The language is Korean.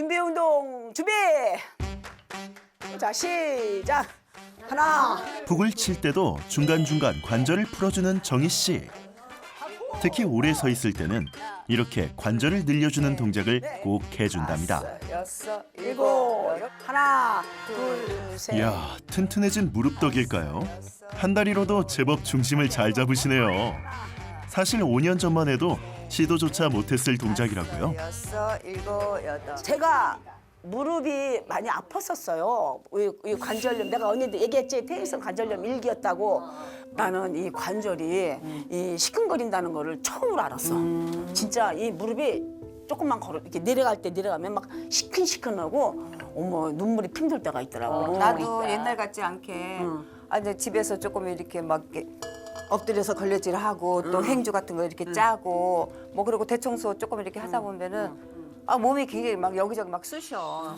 준비 운동 준비. 자 시작. 하나. 북을 칠 때도 중간중간 관절을 풀어주는 정희 씨. 특히 오래 서 있을 때는 이렇게 관절을 늘려주는 동작을 꼭 해준답니다. 여섯, 일곱, 하나, 둘, 셋. 이야, 튼튼해진 무릎 덕일까요? 한 다리로도 제법 중심을 잘 잡으시네요. 사실 5년 전만 해도 시도조차 못했을 동작이라고요. 여섯, 일곱, 여덟. 제가 무릎이 많이 아팠었어요. 이, 이 관절염 내가 언니도 얘기했지 테니스 관절염 일기였다고 나는 이 관절이 이 시큰거린다는 거를 처음으로 알았어. 진짜 이 무릎이 조금만 걸어 이렇게 내려갈 때 내려가면 막 시큰시큰하고 어머 눈물이 핑돌 때가 있더라고. 나도 옛날 같지 않게 아, 이제 집에서 조금 이렇게 막 이렇게 엎드려서 걸레질하고 또 행주 같은 거 이렇게 짜고 뭐 그리고 대청소 조금 이렇게 하다 보면은 아 몸이 굉장히 막 여기저기 막 쑤셔.